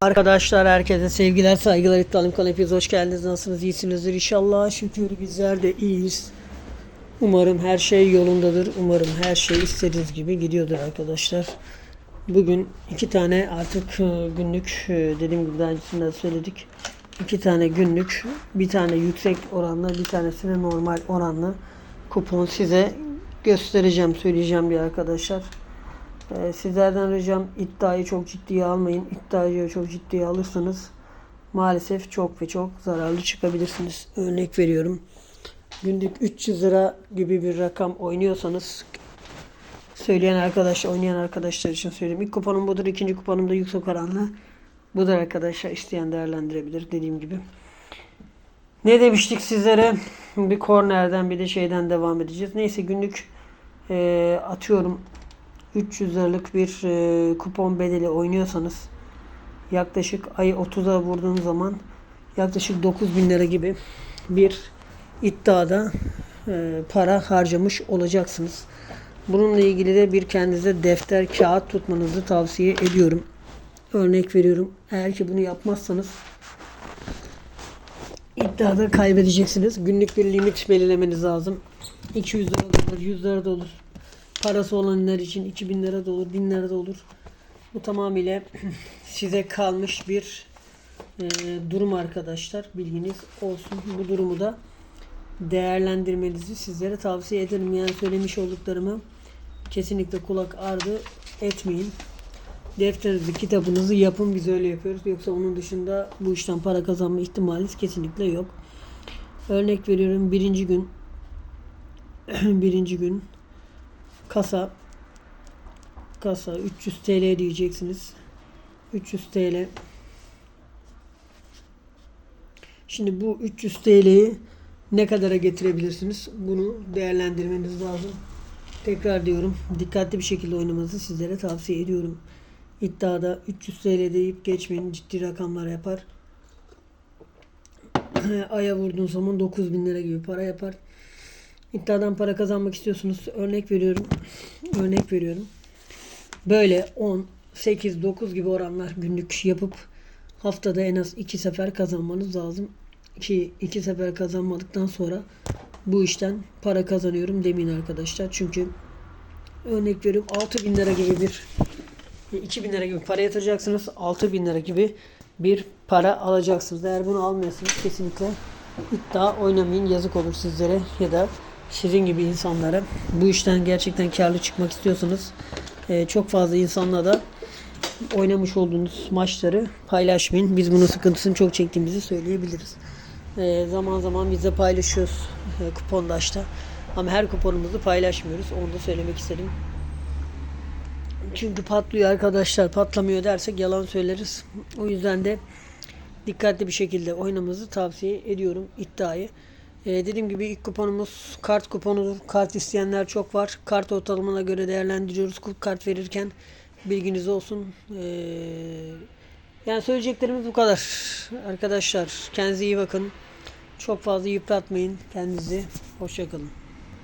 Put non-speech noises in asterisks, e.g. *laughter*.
Arkadaşlar herkese sevgiler saygılar. İddialım kanal hoş geldiniz. Nasılsınız? İyisinizdir inşallah. Şükür bizler de iyiyiz. Umarım her şey yolundadır. Umarım her şey istediğiniz gibi gidiyordur arkadaşlar. Bugün iki tane artık e, günlük e, dediğim gibi daha öncesinde de söyledik. İki tane günlük bir tane yüksek oranlı bir tanesine normal oranlı kupon size göstereceğim söyleyeceğim bir arkadaşlar ee, sizlerden ricam iddiayı çok ciddiye almayın. İddiayı çok ciddiye alırsanız maalesef çok ve çok zararlı çıkabilirsiniz. Örnek veriyorum. Günlük 300 lira gibi bir rakam oynuyorsanız söyleyen arkadaş, oynayan arkadaşlar için söyleyeyim. İlk kuponum budur. ikinci kuponum da yüksek oranlı. Budur arkadaşlar. isteyen değerlendirebilir dediğim gibi. Ne demiştik sizlere? Bir kornerden bir de şeyden devam edeceğiz. Neyse günlük e, atıyorum 300 liralık bir e, kupon bedeli oynuyorsanız yaklaşık ayı 30'a vurduğun zaman yaklaşık 9000 lira gibi bir iddiada e, para harcamış olacaksınız. Bununla ilgili de bir kendinize defter, kağıt tutmanızı tavsiye ediyorum. Örnek veriyorum. Eğer ki bunu yapmazsanız iddiada kaybedeceksiniz. Günlük bir limit belirlemeniz lazım. 200 lira da olur, 100 lira da olur. Parası olanlar için 2000 lira da olur, 1000 lira da olur. Bu tamamıyla *clears throat* size kalmış bir e, durum arkadaşlar. Bilginiz olsun. Bu durumu da değerlendirmenizi sizlere tavsiye ederim. Yani söylemiş olduklarımı kesinlikle kulak ardı etmeyin. Defterinizi, kitabınızı yapın. Biz öyle yapıyoruz. Yoksa onun dışında bu işten para kazanma ihtimaliniz kesinlikle yok. Örnek veriyorum. Birinci gün *clears throat* birinci gün kasa kasa 300 TL diyeceksiniz. 300 TL. Şimdi bu 300 TL'yi ne kadara getirebilirsiniz? Bunu değerlendirmeniz lazım. Tekrar diyorum. Dikkatli bir şekilde oynamanızı sizlere tavsiye ediyorum. İddiada 300 TL deyip geçmeyin. Ciddi rakamlar yapar. *clears throat* Aya vurduğun zaman 9000 lira gibi para yapar. İddiadan para kazanmak istiyorsunuz. Örnek veriyorum. Örnek veriyorum. Böyle 10, 8, 9 gibi oranlar günlük yapıp haftada en az 2 sefer kazanmanız lazım. Ki 2 sefer kazanmadıktan sonra bu işten para kazanıyorum demeyin arkadaşlar. Çünkü örnek veriyorum 6000 lira gibi bir 2000 lira gibi para yatıracaksınız. 6000 lira gibi bir para alacaksınız. Eğer bunu almıyorsanız kesinlikle iddia oynamayın. Yazık olur sizlere ya da sizin gibi insanlara. Bu işten gerçekten karlı çıkmak istiyorsanız e, çok fazla insanla da oynamış olduğunuz maçları paylaşmayın. Biz bunun sıkıntısını çok çektiğimizi söyleyebiliriz. E, zaman zaman biz de paylaşıyoruz e, kupondaşta. Ama her kuponumuzu paylaşmıyoruz. Onu da söylemek istedim. Çünkü patlıyor arkadaşlar. Patlamıyor dersek yalan söyleriz. O yüzden de dikkatli bir şekilde oynamanızı tavsiye ediyorum iddiayı. Ee, dediğim gibi ilk kuponumuz kart kuponudur. Kart isteyenler çok var. Kart ortalamana göre değerlendiriyoruz. Kart verirken bilginiz olsun. Ee, yani söyleyeceklerimiz bu kadar. Arkadaşlar kendinize iyi bakın. Çok fazla yıpratmayın kendinizi. Hoşçakalın.